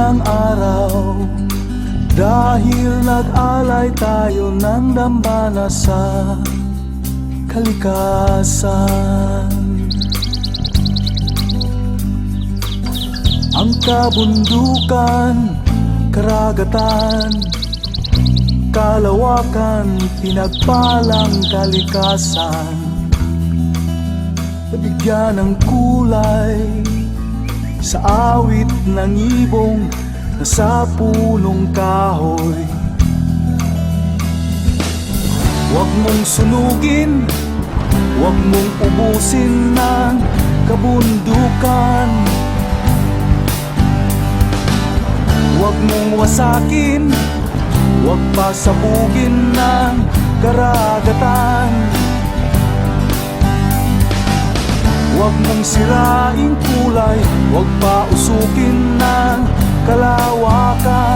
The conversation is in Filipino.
ng araw. Dahil nag-alay tayo ng dambana sa kalikasan. Ang kabundukan, karagatan, kalawakan, pinagpalang kalikasan. Nabigyan ng kulay sa awit ng ibong na sa punong kahoy. Huwag mong sunugin, huwag mong ubusin ng kabundukan. Huwag mong wasakin, huwag pasabugin ng karagatan. Huwag mong siraing kulay, huwag pa usukin ng kalawakan